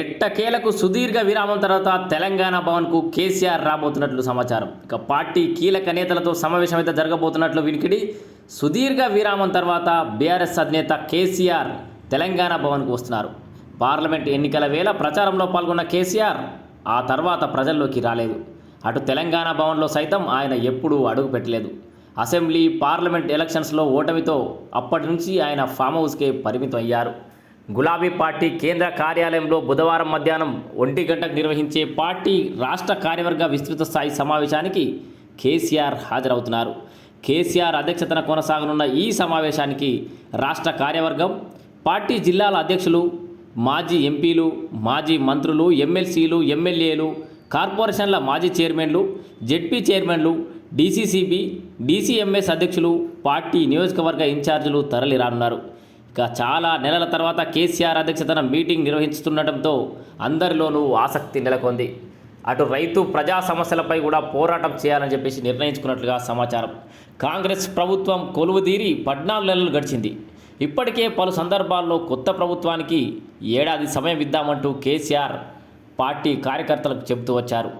ఎట్టకేలకు సుదీర్ఘ విరామం తర్వాత తెలంగాణ భవన్కు కేసీఆర్ రాబోతున్నట్లు సమాచారం. ఇక పార్టీ కీలక నేతలతో సమావేశం అయితే జరగబోతున్నట్లు వినికిడి. సుదీర్ఘ విరామం తర్వాత బీఆర్ఎస్ అధినేత కేసీఆర్ తెలంగాణ భవన్కు వస్తున్నారు. పార్లమెంట్ ఎన్నికల వేళ ప్రచారంలో పాల్గొన్న కేసీఆర్ ఆ తర్వాత ప్రజల్లోకి రాలేదు. అటు తెలంగాణ భవన్లో సైతం ఆయన ఎప్పుడూ అడుగు పెట్టలేదు. అసెంబ్లీ పార్లమెంట్ ఎలక్షన్స్లో ఓటమితో అప్పటి నుంచి ఆయన ఫామ్ హౌస్కే పరిమితం అయ్యారు. గులాబీ పార్టీ కేంద్ర కార్యాలయంలో బుధవారం మధ్యాహ్నం ఒంటి గంటకు నిర్వహించే పార్టీ రాష్ట్ర కార్యవర్గ విస్తృత స్థాయి సమావేశానికి కేసీఆర్ హాజరవుతున్నారు. కేసీఆర్ అధ్యక్షతన కొనసాగనున్న ఈ సమావేశానికి రాష్ట్ర కార్యవర్గం పార్టీ జిల్లాల అధ్యక్షులు మాజీ ఎంపీలు మాజీ మంత్రులు ఎమ్మెల్సీలు ఎమ్మెల్యేలు కార్పొరేషన్ల మాజీ చైర్మన్లు జెడ్పీ చైర్మన్లు డీసీసీబీ డీసీఎంఎస్ అధ్యక్షులు పార్టీ నియోజకవర్గ ఇన్ఛార్జీలు తరలిరానున్నారు. చాలా నెలల తర్వాత కేసీఆర్ అధ్యక్షతన మీటింగ్ నిర్వహిస్తుండటంతో అందరిలోనూ ఆసక్తి నెలకొంది. అటు రైతు ప్రజా సమస్యలపై కూడా పోరాటం చేయాలని చెప్పేసి నిర్ణయించుకున్నట్లుగా సమాచారం. కాంగ్రెస్ ప్రభుత్వం కొలువుదీరి పద్నాలుగు నెలలు గడిచింది. ఇప్పటికే పలు సందర్భాల్లో కొత్త ప్రభుత్వానికి ఏడాది సమయం ఇద్దామంటూ కేసీఆర్ పార్టీ కార్యకర్తలకు చెబుతూ వచ్చారు.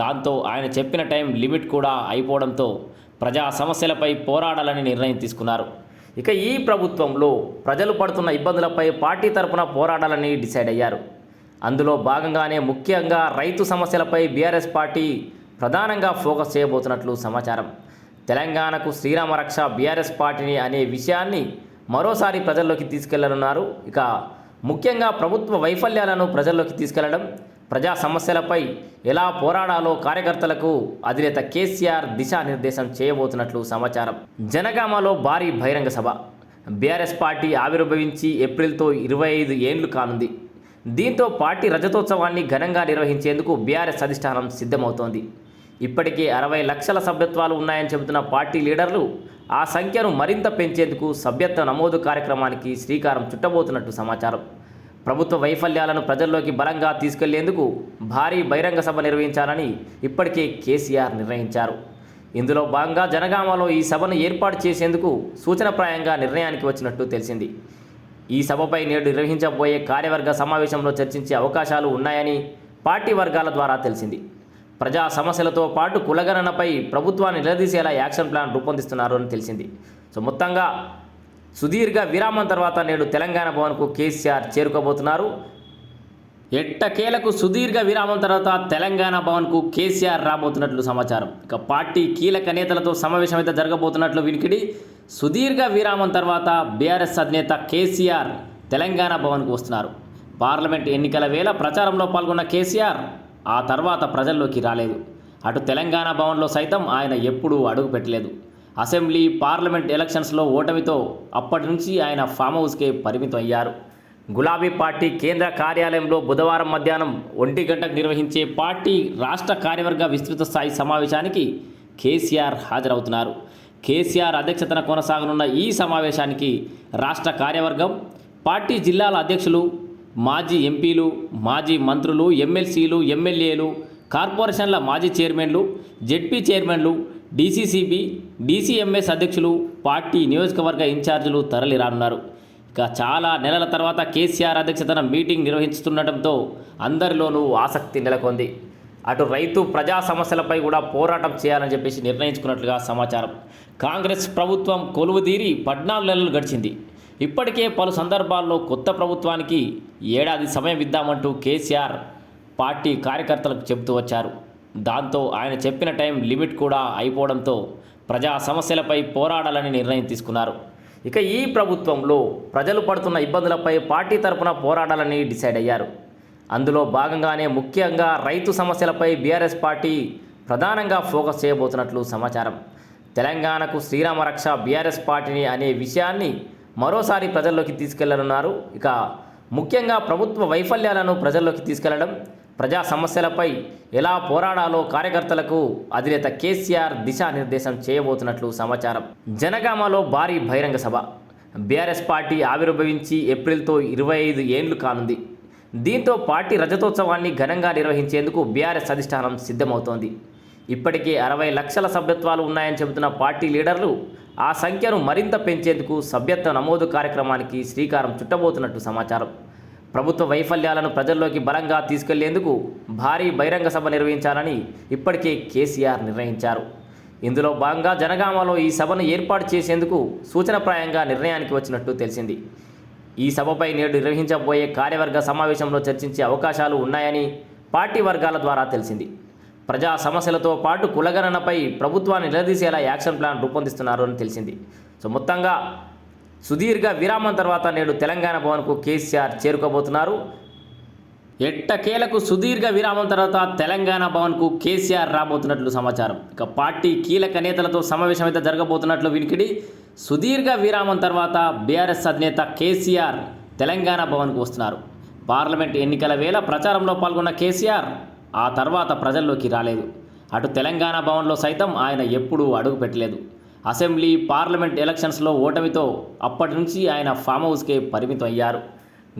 దాంతో ఆయన చెప్పిన టైం లిమిట్ కూడా అయిపోవడంతో ప్రజా సమస్యలపై పోరాడాలని నిర్ణయం తీసుకున్నారు. ఇక ఈ ప్రభుత్వంలో ప్రజలు పడుతున్న ఇబ్బందులపై పార్టీ తరపున పోరాడాలని డిసైడ్ అయ్యారు. అందులో భాగంగానే ముఖ్యంగా రైతు సమస్యలపై బీఆర్ఎస్ పార్టీ ప్రధానంగా ఫోకస్ చేయబోతున్నట్లు సమాచారం. తెలంగాణకు శ్రీరామ రక్ష బీఆర్ఎస్ పార్టీని అనే విషయాన్ని మరోసారి ప్రజల్లోకి తీసుకెళ్ళనున్నారు. ఇక ముఖ్యంగా ప్రభుత్వ వైఫల్యాలను ప్రజల్లోకి తీసుకెళ్ళడం ప్రజా సమస్యలపై ఎలా పోరాడాలో కార్యకర్తలకు అధినేత కేసీఆర్ దిశానిర్దేశం చేయబోతున్నట్లు సమాచారం. జనగామలో భారీ బహిరంగ సభ. బీఆర్ఎస్ పార్టీ ఆవిర్భవించి ఏప్రిల్తో ఇరవై ఐదు ఏండ్లు కానుంది. దీంతో పార్టీ రజతోత్సవాన్ని ఘనంగా నిర్వహించేందుకు బీఆర్ఎస్ అధిష్టానం సిద్ధమవుతోంది. ఇప్పటికే అరవై లక్షల సభ్యత్వాలు ఉన్నాయని చెబుతున్న పార్టీ లీడర్లు ఆ సంఖ్యను మరింత పెంచేందుకు సభ్యత్వ నమోదు కార్యక్రమానికి శ్రీకారం చుట్టబోతున్నట్టు సమాచారం. ప్రభుత్వ వైఫల్యాలను ప్రజల్లోకి బలంగా తీసుకెళ్ళేందుకు భారీ బహిరంగ సభ నిర్వహించాలని ఇప్పటికే కేసీఆర్ నిర్ణయించారు. ఇందులో భాగంగా జనగామలో ఈ సభను ఏర్పాటు చేసేందుకు సూచనప్రాయంగా నిర్ణయానికి వచ్చినట్టు తెలిసింది. ఈ సభపై నేడు నిర్వహించబోయే కార్యవర్గ సమావేశంలో చర్చించే అవకాశాలు ఉన్నాయని పార్టీ వర్గాల ద్వారా తెలిసింది. ప్రజా సమస్యలతో పాటు కులగణనపై ప్రభుత్వాన్ని నిలదీసేలా యాక్షన్ ప్లాన్ రూపొందిస్తున్నారు అని తెలిసింది. సో మొత్తంగా సుదీర్ఘ విరామం తర్వాత నేడు తెలంగాణ భవన్కు కేసీఆర్ చేరుకోబోతున్నారు. ఎట్టకేలకు సుదీర్ఘ విరామం తర్వాత తెలంగాణ భవన్కు కేసీఆర్ రాబోతున్నట్లు సమాచారం. ఇక పార్టీ కీలక నేతలతో సమావేశం అయితే జరగబోతున్నట్లు వినికిడి. సుదీర్ఘ విరామం తర్వాత బీఆర్ఎస్ అధినేత కేసీఆర్ తెలంగాణ భవన్కు వస్తున్నారు. పార్లమెంట్ ఎన్నికల వేళ ప్రచారంలో పాల్గొన్న కేసీఆర్ ఆ తర్వాత ప్రజల్లోకి రాలేదు. అటు తెలంగాణ భవన్లో సైతం ఆయన ఎప్పుడూ అడుగు పెట్టలేదు అసెంబ్లీ పార్లమెంట్ ఎలక్షన్స్లో ఓటమితో అప్పటి నుంచి ఆయన ఫామ్ హౌస్కే పరిమితం అయ్యారు. గులాబీ పార్టీ కేంద్ర కార్యాలయంలో బుధవారం మధ్యాహ్నం ఒంటి గంటకు నిర్వహించే పార్టీ రాష్ట్ర కార్యవర్గ విస్తృత స్థాయి సమావేశానికి కేసీఆర్ హాజరవుతున్నారు. కేసీఆర్ అధ్యక్షతన కొనసాగనున్న ఈ సమావేశానికి రాష్ట్ర కార్యవర్గం పార్టీ జిల్లాల అధ్యక్షులు మాజీ ఎంపీలు మాజీ మంత్రులు ఎమ్మెల్సీలు ఎమ్మెల్యేలు కార్పొరేషన్ల మాజీ చైర్మన్లు జెడ్పీ చైర్మన్లు డీసీసీబీ డీసీఎంఎస్ అధ్యక్షులు పార్టీ నియోజకవర్గ ఇన్ఛార్జీలు తరలిరానున్నారు ఇక చాలా నెలల తర్వాత కేసీఆర్ అధ్యక్షతన మీటింగ్ నిర్వహిస్తుండటంతో అందరిలోనూ ఆసక్తి నెలకొంది. అటు రైతు ప్రజా సమస్యలపై కూడా పోరాటం చేయాలని చెప్పేసి నిర్ణయించుకున్నట్లుగా సమాచారం. కాంగ్రెస్ ప్రభుత్వం కొలువుదీరి పద్నాలుగు నెలలు గడిచింది. ఇప్పటికే పలు సందర్భాల్లో కొత్త ప్రభుత్వానికి ఏడాది సమయం ఇద్దామంటూ కేసీఆర్ పార్టీ కార్యకర్తలకు చెబుతూ వచ్చారు. దాంతో ఆయన చెప్పిన టైం లిమిట్ కూడా అయిపోవడంతో ప్రజా సమస్యలపై పోరాడాలని నిర్ణయం తీసుకున్నారు. ఇక ఈ ప్రభుత్వంలో ప్రజలు పడుతున్న ఇబ్బందులపై పార్టీ తరపున పోరాడాలని డిసైడ్ అయ్యారు. అందులో భాగంగానే ముఖ్యంగా రైతు సమస్యలపై బీఆర్ఎస్ పార్టీ ప్రధానంగా ఫోకస్ చేయబోతున్నట్లు సమాచారం. తెలంగాణకు శ్రీరామ రక్ష బీఆర్ఎస్ పార్టీని అనే విషయాన్ని మరోసారి ప్రజల్లోకి తీసుకెళ్ళనున్నారు. ఇక ముఖ్యంగా ప్రభుత్వ వైఫల్యాలను ప్రజల్లోకి తీసుకెళ్ళడం ప్రజా సమస్యలపై ఎలా పోరాడాలో కార్యకర్తలకు అధినేత కేసీఆర్ దిశానిర్దేశం చేయబోతున్నట్లు సమాచారం. జనగామలో భారీ బహిరంగ సభ. బీఆర్ఎస్ పార్టీ ఆవిర్భవించి ఏప్రిల్తో ఇరవై ఐదు ఏండ్లు కానుంది. దీంతో పార్టీ రజతోత్సవాన్ని ఘనంగా నిర్వహించేందుకు బీఆర్ఎస్ అధిష్టానం సిద్ధమవుతోంది. ఇప్పటికే అరవై లక్షల సభ్యత్వాలు ఉన్నాయని చెబుతున్న పార్టీ లీడర్లు ఆ సంఖ్యను మరింత పెంచేందుకు సభ్యత్వ నమోదు కార్యక్రమానికి శ్రీకారం చుట్టబోతున్నట్టు సమాచారం. ప్రభుత్వ వైఫల్యాలను ప్రజల్లోకి బలంగా తీసుకెళ్ళేందుకు భారీ బహిరంగ సభ నిర్వహించాలని ఇప్పటికే కేసీఆర్ నిర్ణయించారు. ఇందులో భాగంగా జనగామలో ఈ సభను ఏర్పాటు చేసేందుకు సూచనప్రాయంగా నిర్ణయానికి వచ్చినట్టు తెలిసింది. ఈ సభపై నేడు నిర్వహించబోయే కార్యవర్గ సమావేశంలో చర్చించే అవకాశాలు ఉన్నాయని పార్టీ వర్గాల ద్వారా తెలిసింది. ప్రజా సమస్యలతో పాటు కులగణనపై ప్రభుత్వాన్ని నిలదీసేలా యాక్షన్ ప్లాన్ రూపొందిస్తున్నారు అని తెలిసింది. సో మొత్తంగా సుదీర్ఘ విరామం తర్వాత నేడు తెలంగాణ భవన్కు కేసీఆర్ చేరుకోబోతున్నారు. ఎట్టకేలకు సుదీర్ఘ విరామం తర్వాత తెలంగాణ భవన్కు కేసీఆర్ రాబోతున్నట్లు సమాచారం. ఇక పార్టీ కీలక నేతలతో సమావేశం అయితే జరగబోతున్నట్లు వినికిడి. సుదీర్ఘ విరామం తర్వాత బీఆర్ఎస్ అధినేత కేసీఆర్ తెలంగాణ భవన్కు వస్తున్నారు. పార్లమెంట్ ఎన్నికల వేళ ప్రచారంలో పాల్గొన్న కేసీఆర్ ఆ తర్వాత ప్రజల్లోకి రాలేదు. అటు తెలంగాణ భవన్లో సైతం ఆయన ఎప్పుడూ అడుగు పెట్టలేదు అసెంబ్లీ పార్లమెంట్ ఎలక్షన్స్లో ఓటమితో అప్పటి నుంచి ఆయన ఫామ్ హౌస్కే పరిమితం అయ్యారు.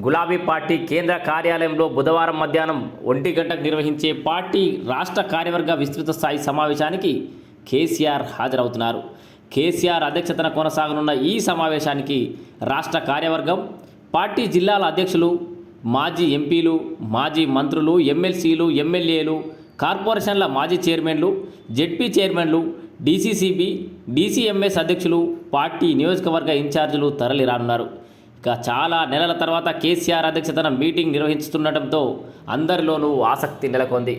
గులాబీ పార్టీ కేంద్ర కార్యాలయంలో బుధవారం మధ్యాహ్నం ఒంటి గంటకు నిర్వహించే పార్టీ రాష్ట్ర కార్యవర్గ విస్తృత స్థాయి సమావేశానికి కేసీఆర్ హాజరవుతున్నారు. కేసీఆర్ అధ్యక్షతన కొనసాగనున్న ఈ సమావేశానికి రాష్ట్ర కార్యవర్గం పార్టీ జిల్లాల అధ్యక్షులు మాజీ ఎంపీలు మాజీ మంత్రులు ఎమ్మెల్సీలు ఎమ్మెల్యేలు కార్పొరేషన్ల మాజీ చైర్మన్లు జెడ్పీ చైర్మన్లు డీసీసీబీ డీసీఎంఎస్ అధ్యక్షులు పార్టీ నియోజకవర్గ ఇన్ఛార్జీలు తరలిరానున్నారు. ఇక చాలా నెలల తర్వాత కేసీఆర్ అధ్యక్షతన మీటింగ్ నిర్వహిస్తుండటంతో అందరిలోనూ ఆసక్తి నెలకొంది.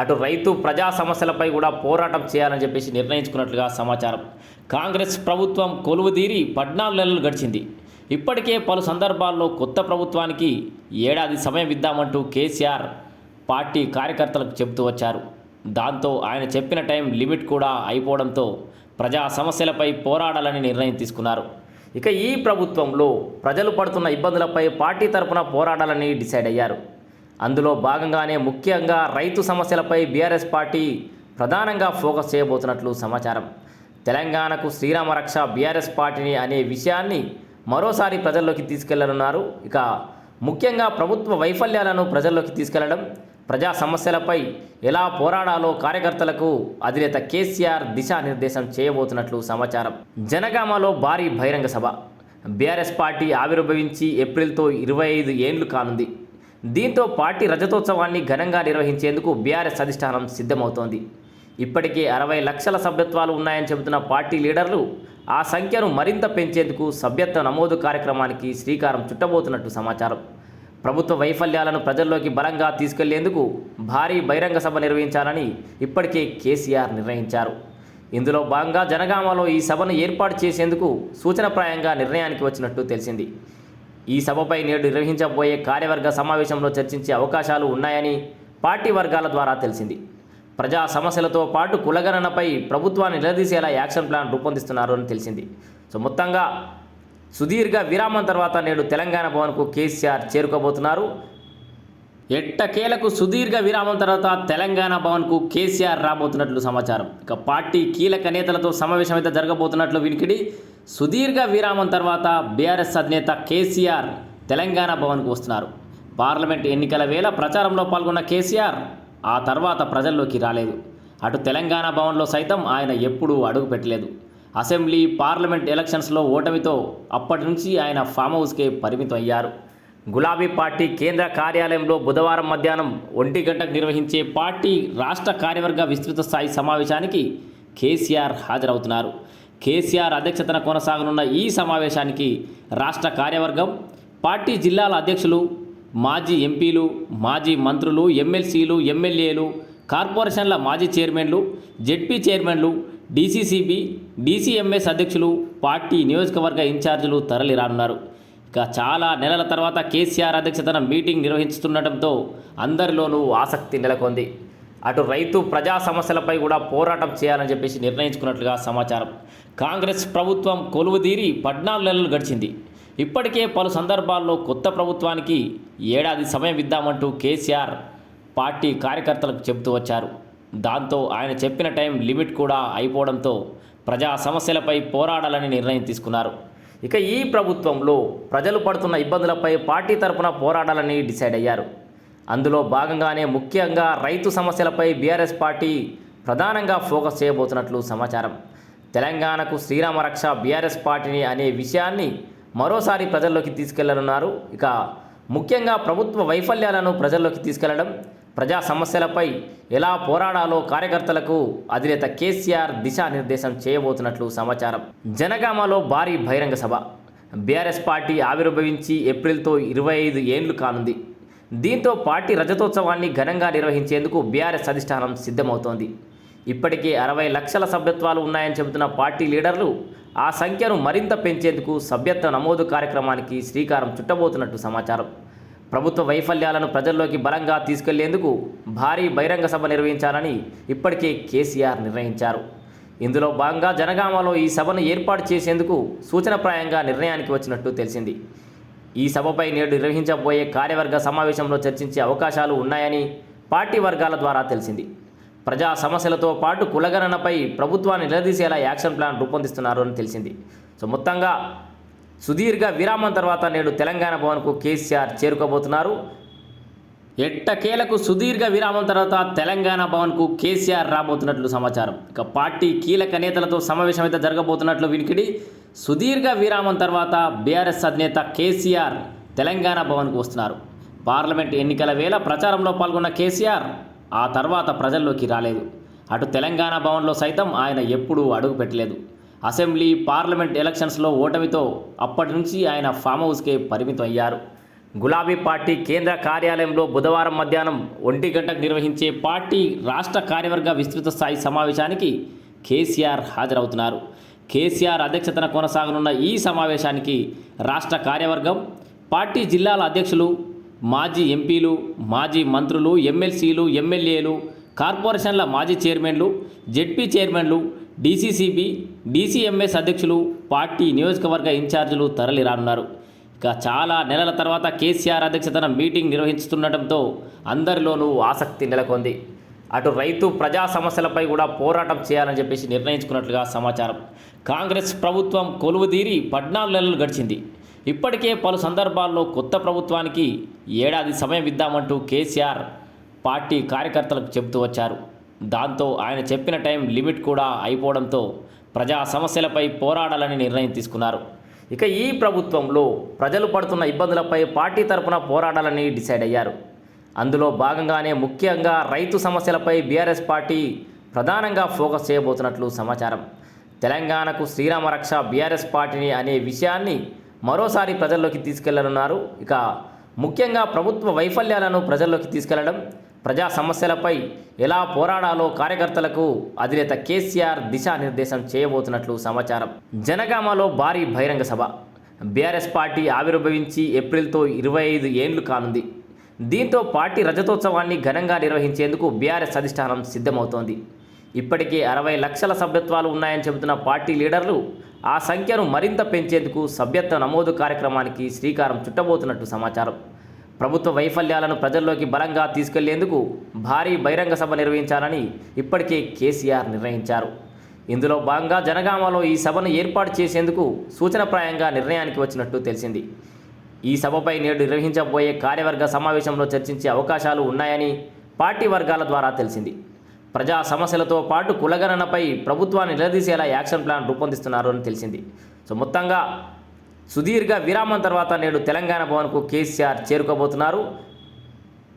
అటు రైతు ప్రజా సమస్యలపై కూడా పోరాటం చేయాలని చెప్పేసి నిర్ణయించుకున్నట్లుగా సమాచారం. కాంగ్రెస్ ప్రభుత్వం కొలువుదీరి పద్నాలుగు నెలలు గడిచింది. ఇప్పటికే పలు సందర్భాల్లో కొత్త ప్రభుత్వానికి ఏడాది సమయం ఇద్దామంటూ కేసీఆర్ పార్టీ కార్యకర్తలకు చెబుతూ వచ్చారు. దాంతో ఆయన చెప్పిన టైం లిమిట్ కూడా అయిపోవడంతో ప్రజా సమస్యలపై పోరాడాలని నిర్ణయం తీసుకున్నారు. ఇక ఈ ప్రభుత్వంలో ప్రజలు పడుతున్న ఇబ్బందులపై పార్టీ తరపున పోరాడాలని డిసైడ్ అయ్యారు. అందులో భాగంగానే ముఖ్యంగా రైతు సమస్యలపై బీఆర్ఎస్ పార్టీ ప్రధానంగా ఫోకస్ చేయబోతున్నట్లు సమాచారం. తెలంగాణకు శ్రీరామ రక్ష బీఆర్ఎస్ పార్టీని అనే విషయాన్ని మరోసారి ప్రజల్లోకి తీసుకెళ్ళనున్నారు. ఇక ముఖ్యంగా ప్రభుత్వ వైఫల్యాలను ప్రజల్లోకి తీసుకెళ్ళడం ప్రజా సమస్యలపై ఎలా పోరాడాలో కార్యకర్తలకు అధినేత కేసీఆర్ దిశానిర్దేశం చేయబోతున్నట్లు సమాచారం. జనగామలో భారీ బహిరంగ సభ. బీఆర్ఎస్ పార్టీ ఆవిర్భవించి ఏప్రిల్తో ఇరవై ఐదు ఏండ్లు కానుంది. దీంతో పార్టీ రజతోత్సవాన్ని ఘనంగా నిర్వహించేందుకు బీఆర్ఎస్ అధిష్టానం సిద్ధమవుతోంది. ఇప్పటికే అరవై లక్షల సభ్యత్వాలు ఉన్నాయని చెబుతున్న పార్టీ లీడర్లు ఆ సంఖ్యను మరింత పెంచేందుకు సభ్యత్వ నమోదు కార్యక్రమానికి శ్రీకారం చుట్టబోతున్నట్టు సమాచారం. ప్రభుత్వ వైఫల్యాలను ప్రజల్లోకి బలంగా తీసుకెళ్ళేందుకు భారీ బహిరంగ సభ నిర్వహించాలని ఇప్పటికే కేసీఆర్ నిర్ణయించారు. ఇందులో భాగంగా జనగామలో ఈ సభను ఏర్పాటు చేసేందుకు సూచనప్రాయంగా నిర్ణయానికి వచ్చినట్టు తెలిసింది. ఈ సభపై నేడు నిర్వహించబోయే కార్యవర్గ సమావేశంలో చర్చించే అవకాశాలు ఉన్నాయని పార్టీ వర్గాల ద్వారా తెలిసింది. ప్రజా సమస్యలతో పాటు కులగణనపై ప్రభుత్వాన్ని నిలదీసేలా యాక్షన్ ప్లాన్ రూపొందిస్తున్నారు అని తెలిసింది. సో మొత్తంగా సుదీర్ఘ విరామం తర్వాత నేడు తెలంగాణ భవన్కు కేసీఆర్ చేరుకోబోతున్నారు. ఎట్టకేలకు సుదీర్ఘ విరామం తర్వాత తెలంగాణ భవన్కు కేసీఆర్ రాబోతున్నట్లు సమాచారం. ఇక పార్టీ కీలక నేతలతో సమావేశం అయితే జరగబోతున్నట్లు వినికిడి. సుదీర్ఘ విరామం తర్వాత బీఆర్ఎస్ అధినేత కేసీఆర్ తెలంగాణ భవన్కు వస్తున్నారు. పార్లమెంట్ ఎన్నికల వేళ ప్రచారంలో పాల్గొన్న కేసీఆర్ ఆ తర్వాత ప్రజల్లోకి రాలేదు. అటు తెలంగాణ భవన్లో సైతం ఆయన ఎప్పుడూ అడుగు పెట్టలేదు అసెంబ్లీ పార్లమెంట్ ఎలక్షన్స్లో ఓటమితో అప్పటి నుంచి ఆయన ఫామ్ హౌస్కే పరిమితం అయ్యారు. గులాబీ పార్టీ కేంద్ర కార్యాలయంలో బుధవారం మధ్యాహ్నం ఒంటి గంటకు నిర్వహించే పార్టీ రాష్ట్ర కార్యవర్గ విస్తృత స్థాయి సమావేశానికి కేసీఆర్ హాజరవుతున్నారు. కేసీఆర్ అధ్యక్షతన కొనసాగనున్న ఈ సమావేశానికి రాష్ట్ర కార్యవర్గం పార్టీ జిల్లాల అధ్యక్షులు మాజీ ఎంపీలు మాజీ మంత్రులు ఎమ్మెల్సీలు ఎమ్మెల్యేలు కార్పొరేషన్ల మాజీ చైర్మన్లు జెడ్పీ చైర్మన్లు డీసీసీబీ డీసీఎంఎస్ అధ్యక్షులు పార్టీ నియోజకవర్గ ఇన్ఛార్జీలు తరలిరానున్నారు ఇక చాలా నెలల తర్వాత కేసీఆర్ అధ్యక్షతన మీటింగ్ నిర్వహిస్తుండటంతో అందరిలోనూ ఆసక్తి నెలకొంది. అటు రైతు ప్రజా సమస్యలపై కూడా పోరాటం చేయాలని చెప్పేసి నిర్ణయించుకున్నట్లుగా సమాచారం. కాంగ్రెస్ ప్రభుత్వం కొలువుదీరి పద్నాలుగు నెలలు గడిచింది. ఇప్పటికే పలు సందర్భాల్లో కొత్త ప్రభుత్వానికి ఏడాది సమయం ఇద్దామంటూ కేసీఆర్ పార్టీ కార్యకర్తలకు చెబుతూ వచ్చారు. దాంతో ఆయన చెప్పిన టైం లిమిట్ కూడా అయిపోవడంతో ప్రజా సమస్యలపై పోరాడాలని నిర్ణయం తీసుకున్నారు. ఇక ఈ ప్రభుత్వంలో ప్రజలు పడుతున్న ఇబ్బందులపై పార్టీ తరపున పోరాడాలని డిసైడ్ అయ్యారు. అందులో భాగంగానే ముఖ్యంగా రైతు సమస్యలపై బీఆర్ఎస్ పార్టీ ప్రధానంగా ఫోకస్ చేయబోతున్నట్లు సమాచారం. తెలంగాణకు శ్రీరామ రక్ష బీఆర్ఎస్ పార్టీని అనే విషయాన్ని మరోసారి ప్రజల్లోకి తీసుకెళ్ళనున్నారు. ఇక ముఖ్యంగా ప్రభుత్వ వైఫల్యాలను ప్రజల్లోకి తీసుకెళ్ళడం ప్రజా సమస్యలపై ఎలా పోరాడాలో కార్యకర్తలకు అధినేత కేసీఆర్ దిశానిర్దేశం చేయబోతున్నట్లు సమాచారం. జనగామలో భారీ బహిరంగ సభ. బీఆర్ఎస్ పార్టీ ఆవిర్భవించి ఏప్రిల్తో ఇరవై ఐదు ఏండ్లు కానుంది. దీంతో పార్టీ రజతోత్సవాన్ని ఘనంగా నిర్వహించేందుకు బీఆర్ఎస్ అధిష్టానం సిద్ధమవుతోంది. ఇప్పటికే అరవై లక్షల సభ్యత్వాలు ఉన్నాయని చెబుతున్న పార్టీ లీడర్లు ఆ సంఖ్యను మరింత పెంచేందుకు సభ్యత్వ నమోదు కార్యక్రమానికి శ్రీకారం చుట్టబోతున్నట్టు సమాచారం. ప్రభుత్వ వైఫల్యాలను ప్రజల్లోకి బలంగా తీసుకెళ్ళేందుకు భారీ బహిరంగ సభ నిర్వహించాలని ఇప్పటికే కేసీఆర్ నిర్ణయించారు. ఇందులో భాగంగా జనగామలో ఈ సభను ఏర్పాటు చేసేందుకు సూచనప్రాయంగా నిర్ణయానికి వచ్చినట్టు తెలిసింది. ఈ సభపై నేడు నిర్వహించబోయే కార్యవర్గ సమావేశంలో చర్చించే అవకాశాలు ఉన్నాయని పార్టీ వర్గాల ద్వారా తెలిసింది. ప్రజా సమస్యలతో పాటు కులగణనపై ప్రభుత్వాన్ని నిలదీసేలా యాక్షన్ ప్లాన్ రూపొందిస్తున్నారు అని తెలిసింది. సో మొత్తంగా సుదీర్ఘ విరామం తర్వాత నేడు తెలంగాణ భవన్కు కేసీఆర్ చేరుకోబోతున్నారు. ఎట్టకేలకు సుదీర్ఘ విరామం తర్వాత తెలంగాణ భవన్కు కేసీఆర్ రాబోతున్నట్లు సమాచారం. ఇక పార్టీ కీలక నేతలతో సమావేశం అయితే జరగబోతున్నట్లు వినికిడి. సుదీర్ఘ విరామం తర్వాత బీఆర్ఎస్ అధినేత కేసీఆర్ తెలంగాణ భవన్కు వస్తున్నారు. పార్లమెంట్ ఎన్నికల వేళ ప్రచారంలో పాల్గొన్న కేసీఆర్ ఆ తర్వాత ప్రజల్లోకి రాలేదు. అటు తెలంగాణ భవన్లో సైతం ఆయన ఎప్పుడూ అడుగు పెట్టలేదు అసెంబ్లీ పార్లమెంట్ ఎలక్షన్స్లో ఓటమితో అప్పటి నుంచి ఆయన ఫామ్ హౌస్కే పరిమితం అయ్యారు. గులాబీ పార్టీ కేంద్ర కార్యాలయంలో బుధవారం మధ్యాహ్నం ఒంటి గంటకు నిర్వహించే పార్టీ రాష్ట్ర కార్యవర్గ విస్తృత స్థాయి సమావేశానికి కేసీఆర్ హాజరవుతున్నారు. కేసీఆర్ అధ్యక్షతన కొనసాగనున్న ఈ సమావేశానికి రాష్ట్ర కార్యవర్గం పార్టీ జిల్లాల అధ్యక్షులు మాజీ ఎంపీలు మాజీ మంత్రులు ఎమ్మెల్సీలు ఎమ్మెల్యేలు కార్పొరేషన్ల మాజీ చైర్మన్లు జెడ్పీ చైర్మన్లు డీసీసీబీ డీసీఎంఎస్ అధ్యక్షులు పార్టీ నియోజకవర్గ ఇన్ఛార్జీలు తరలిరానున్నారు. ఇక చాలా నెలల తర్వాత కేసీఆర్ అధ్యక్షతన మీటింగ్ నిర్వహిస్తుండటంతో అందరిలోనూ ఆసక్తి నెలకొంది. అటు రైతు ప్రజా సమస్యలపై కూడా పోరాటం చేయాలని చెప్పేసి నిర్ణయించుకున్నట్లుగా సమాచారం. కాంగ్రెస్ ప్రభుత్వం కొలువుదీరి పద్నాలుగు నెలలు గడిచింది. ఇప్పటికే పలు సందర్భాల్లో కొత్త ప్రభుత్వానికి ఏడాది సమయం ఇద్దామంటూ కేసీఆర్ పార్టీ కార్యకర్తలకు చెబుతూ వచ్చారు. దాంతో ఆయన చెప్పిన టైం లిమిట్ కూడా అయిపోవడంతో ప్రజా సమస్యలపై పోరాడాలని నిర్ణయం తీసుకున్నారు. ఇక ఈ ప్రభుత్వంలో ప్రజలు పడుతున్న ఇబ్బందులపై పార్టీ తరపున పోరాడాలని డిసైడ్ అయ్యారు. అందులో భాగంగానే ముఖ్యంగా రైతు సమస్యలపై బీఆర్ఎస్ పార్టీ ప్రధానంగా ఫోకస్ చేయబోతున్నట్లు సమాచారం. తెలంగాణకు శ్రీరామ రక్ష బీఆర్ఎస్ పార్టీని అనే విషయాన్ని మరోసారి ప్రజల్లోకి తీసుకెళ్ళనున్నారు. ఇక ముఖ్యంగా ప్రభుత్వ వైఫల్యాలను ప్రజల్లోకి తీసుకెళ్ళడం ప్రజా సమస్యలపై ఎలా పోరాడాలో కార్యకర్తలకు అధినేత కేసీఆర్ దిశానిర్దేశం చేయబోతున్నట్లు సమాచారం. జనగామలో భారీ బహిరంగ సభ. బీఆర్ఎస్ పార్టీ ఆవిర్భవించి ఏప్రిల్తో ఇరవై ఐదు ఏండ్లు కానుంది. దీంతో పార్టీ రజతోత్సవాన్ని ఘనంగా నిర్వహించేందుకు బీఆర్ఎస్ అధిష్టానం సిద్ధమవుతోంది. ఇప్పటికే అరవై లక్షల సభ్యత్వాలు ఉన్నాయని చెబుతున్న పార్టీ లీడర్లు ఆ సంఖ్యను మరింత పెంచేందుకు సభ్యత్వ నమోదు కార్యక్రమానికి శ్రీకారం చుట్టబోతున్నట్టు సమాచారం. ప్రభుత్వ వైఫల్యాలను ప్రజల్లోకి బలంగా తీసుకెళ్ళేందుకు భారీ బహిరంగ సభ నిర్వహించాలని ఇప్పటికే కేసీఆర్ నిర్ణయించారు. ఇందులో భాగంగా జనగామలో ఈ సభను ఏర్పాటు చేసేందుకు సూచనప్రాయంగా నిర్ణయానికి వచ్చినట్టు తెలిసింది. ఈ సభపై నేడు నిర్వహించబోయే కార్యవర్గ సమావేశంలో చర్చించే అవకాశాలు ఉన్నాయని పార్టీ వర్గాల ద్వారా తెలిసింది. ప్రజా సమస్యలతో పాటు కులగణనపై ప్రభుత్వాన్ని నిలదీసేలా యాక్షన్ ప్లాన్ రూపొందిస్తున్నారు అని తెలిసింది. సో మొత్తంగా సుదీర్ఘ విరామం తర్వాత నేడు తెలంగాణ భవన్కు కేసీఆర్ చేరుకోబోతున్నారు.